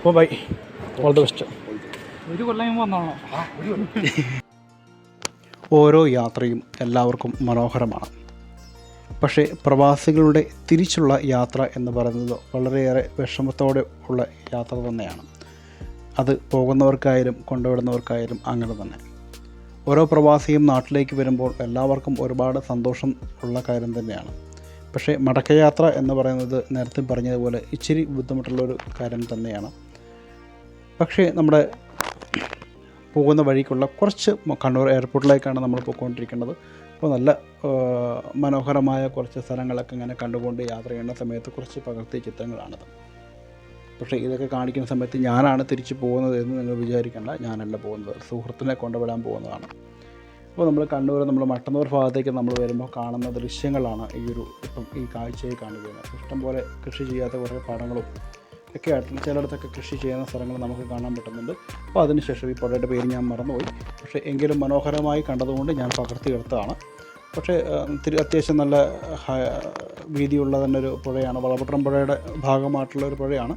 അപ്പോൾ by. All the best ഒരു കൊല്ലം മുമ്പ് വന്നോളാം. ഓരോ യാത്രയും എല്ലാവർക്കും മനോഹരമാണ്. പക്ഷേ പ്രവാസികളുടെ തിരിച്ചുള്ള യാത്ര എന്ന് പറയുന്നത് വളരെയേറെ വിഷമത്തോടെ ഉള്ള യാത്ര തന്നെയാണ്. അത് പോകുന്നവർക്കായാലും കൊണ്ടുവിടുന്നവർക്കായാലും അങ്ങനെ തന്നെ. ഓരോ പ്രവാസിയും നാട്ടിലേക്ക് വരുമ്പോൾ എല്ലാവർക്കും ഒരുപാട് സന്തോഷം ഉള്ള കാര്യം തന്നെയാണ്. പക്ഷേ മടക്കയാത്ര എന്ന് പറയുന്നത് നേരത്തെ പറഞ്ഞതുപോലെ ഇച്ചിരി ബുദ്ധിമുട്ടുള്ളൊരു കാര്യം തന്നെയാണ്. പക്ഷേ നമ്മുടെ പോകുന്ന വഴിക്കുള്ള കുറച്ച് കണ്ണൂർ എയർപോർട്ടിലേക്കാണ് നമ്മൾ പോയിക്കൊണ്ടിരിക്കുന്നത്. അപ്പോൾ നല്ല മനോഹരമായ കുറച്ച് സ്ഥലങ്ങളൊക്കെ ഇങ്ങനെ കണ്ടുകൊണ്ട് യാത്ര ചെയ്യുന്ന സമയത്ത് കുറച്ച് പകർത്തിയ ചിത്രങ്ങളാണത് പക്ഷേ ഇതൊക്കെ കാണിക്കുന്ന സമയത്ത് ഞാനാണ് തിരിച്ചു പോകുന്നത് എന്ന് നിങ്ങൾ വിചാരിക്കേണ്ട. ഞാനല്ല പോകുന്നത്. സുഹൃത്തിനെ കൊണ്ടുവിടാൻ പോകുന്നതാണ്. അപ്പോൾ നമ്മൾ കണ്ണൂർ നമ്മൾ മട്ടന്നൂർ ഭാഗത്തേക്ക് നമ്മൾ വരുമ്പോൾ കാണുന്ന ദൃശ്യങ്ങളാണ് ഈ ഒരു ഇപ്പം ഈ കാഴ്ചയെ കാണുന്നത്. ഇഷ്ടംപോലെ കൃഷി ചെയ്യാത്ത കുറേ പടങ്ങളും ഒക്കെ ആയിട്ട് ചിലയിടത്തൊക്കെ കൃഷി ചെയ്യുന്ന സ്ഥലങ്ങൾ നമുക്ക് കാണാൻ പറ്റുന്നുണ്ട്. അപ്പോൾ അതിനുശേഷം ഈ പുഴയുടെ പേര് ഞാൻ മറന്നുപോയി. പക്ഷേ എങ്കിലും മനോഹരമായി കണ്ടതുകൊണ്ട് ഞാൻ പകർത്തിയെടുത്തതാണ് പക്ഷേ ഒത്തിരി അത്യാവശ്യം നല്ല വീതിയുള്ള തന്നെ ഒരു പുഴയാണ്. വളപട്ടണം പുഴയുടെ ഭാഗമായിട്ടുള്ള ഒരു പുഴയാണ്.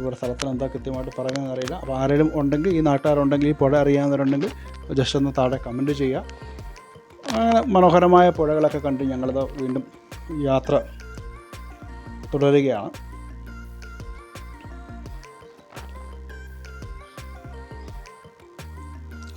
ഇവിടെ സ്ഥലത്തിന് എന്താ കൃത്യമായിട്ട് പറയുന്നതെന്ന് അറിയില്ല. അപ്പോൾ ആരെങ്കിലും ഉണ്ടെങ്കിൽ ഈ നാട്ടുകാരുണ്ടെങ്കിൽ ഈ പുഴ അറിയാവുന്നവരുണ്ടെങ്കിൽ ജസ്റ്റ് ഒന്ന് താഴെ കമന്റ് ചെയ്യുക. അങ്ങനെ മനോഹരമായ പുഴകളൊക്കെ കണ്ട് ഞങ്ങളിത് വീണ്ടും യാത്ര തുടരുകയാണ്.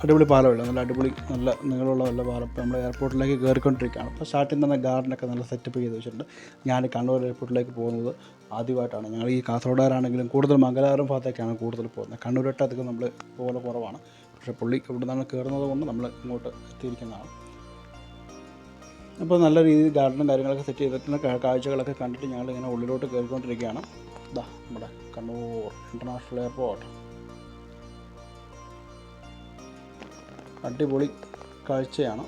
അടിപൊളി പാലമുള്ള നല്ല അടിപൊളി നല്ല നീളമുള്ള നല്ല പാലം ഇപ്പോൾ നമ്മൾ എയർപോർട്ടിലേക്ക് കയറിക്കൊണ്ടിരിക്കുകയാണ് അപ്പോൾ സ്റ്റാർട്ടിൽ തന്നെ ഗാർഡനൊക്കെ നല്ല സെറ്റപ്പ് ചെയ്ത് വെച്ചിട്ടുണ്ട്. ഞാൻ കണ്ണൂർ എയർപോർട്ടിലേക്ക് പോകുന്നത് ആദ്യമായിട്ടാണ്. ഞങ്ങൾ ഈ കാസർഗോഡുകാരാണെങ്കിലും കൂടുതൽ മംഗലാപുരം ഭാഗത്തേക്കാണ് കൂടുതൽ പോകുന്നത്. അധികം നമ്മൾ പോലെ കുറവാണ്. പക്ഷേ പുള്ളി ഇവിടെ നിന്നാണ് കയറുന്നത് കൊണ്ട് നമ്മൾ ഇങ്ങോട്ട് എത്തിയിരിക്കുന്നതാണ്. അപ്പോൾ നല്ല രീതിയിൽ ഗാർഡനും കാര്യങ്ങളൊക്കെ സെറ്റ് ചെയ്തിട്ടുണ്ട് കാഴ്ചകളൊക്കെ കണ്ടിട്ട് ഞങ്ങൾ ഇങ്ങനെ ഉള്ളിലോട്ട് കയറിക്കൊണ്ടിരിക്കുകയാണ് ഇതാ നമ്മുടെ കണ്ണൂർ ഇന്റർനാഷണൽ എയർപോർട്ട് അടിപൊളി കാഴ്ചയാണ്.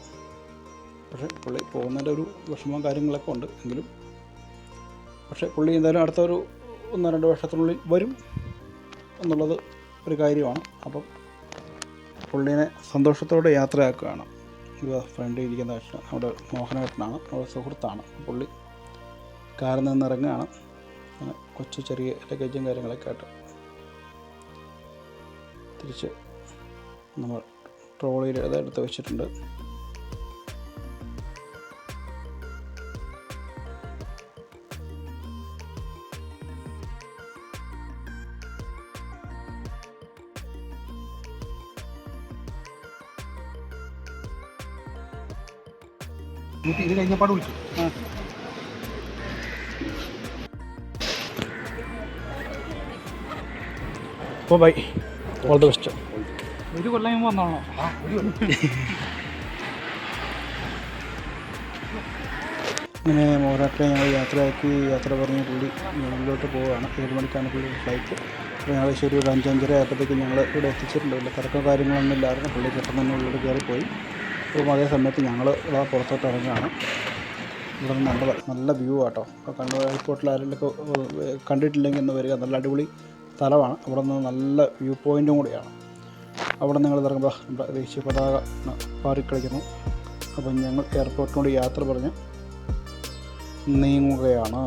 പക്ഷേ പുള്ളി പോകുന്നതിന്റെ ഒരു വിഷമവും കാര്യങ്ങളൊക്കെ ഉണ്ട് എങ്കിലും. പക്ഷേ പുള്ളി എന്തായാലും അടുത്ത ഒരു ഒന്നോ രണ്ട് വർഷത്തിനുള്ളിൽ വരും എന്നുള്ളത് ഒരു കാര്യമാണ്. അപ്പം പുള്ളീനെ സന്തോഷത്തോടെ യാത്രയാക്കുകയാണ്. ഇത് ഫ്രണ്ട് ഇരിക്കുന്ന നമ്മുടെ മോഹനേട്ടനാണ് നമ്മുടെ സുഹൃത്താണ്. പുള്ളി കാറിൽ നിന്ന് ഇറങ്ങുകയാണ്. അങ്ങനെ കൊച്ചു ചെറിയ ലഗേജും കാര്യങ്ങളൊക്കെ ആയിട്ട് തിരിച്ച് നമ്മൾ ട്രോളിയിൽ എടുത്ത് വെച്ചിട്ടുണ്ട്. ഇത് കഴിഞ്ഞപ്പാട് വിളിച്ചു അപ്പോൾ ബൈ. ഓൾ ദ ബെസ്റ്റ് ഒരു കൊല്ലം മുമ്പ് വന്നോളാം ഇങ്ങനെ മോരാട്ടെ ഞങ്ങൾ യാത്രയാക്കി യാത്ര പറഞ്ഞ് പുള്ളി മുകളിലോട്ട് പോവുകയാണ്. ഏഴ് മണിക്കാണ് പുള്ളി ഫ്ലൈറ്റ് അപ്പോൾ ഞങ്ങൾ ശരി ഒരു അഞ്ചഞ്ചര ആയപ്പോഴത്തേക്ക് ഞങ്ങൾ ഇവിടെ എത്തിച്ചിട്ടുണ്ട്. വലിയ തിരക്കോ കാര്യങ്ങളൊന്നും ഇല്ലായിരുന്നു. പുള്ളി പെട്ടെന്ന് തന്നെ ഉള്ളിൽ കയറിപ്പോയി. അപ്പോൾ അതേ സമയത്ത് ഞങ്ങൾ ഇവിടെ പുറത്തോട്ട് ഇറങ്ങുകയാണ്. ഇവിടെ നിന്ന് നല്ല നല്ല വ്യൂ ആട്ടോ. അപ്പോൾ കണ്ണൂർ എയർപോർട്ടിൽ ആരെങ്കിലൊക്കെ കണ്ടിട്ടില്ലെങ്കിൽ ഒന്ന് വരിക. നല്ല അടിപൊളി സ്ഥലമാണ്. അവിടെ നിന്ന് നല്ല വ്യൂ പോയിന്റും കൂടിയാണ്. അവിടെ നിങ്ങൾ ഇറങ്ങുമ്പോൾ നമ്മുടെ ദേശീയ പതാക പാറിക്കളിക്കുന്നു. അപ്പം ഞങ്ങൾ എയർപോർട്ടിനോട് യാത്ര പറഞ്ഞ് നീങ്ങുകയാണ്.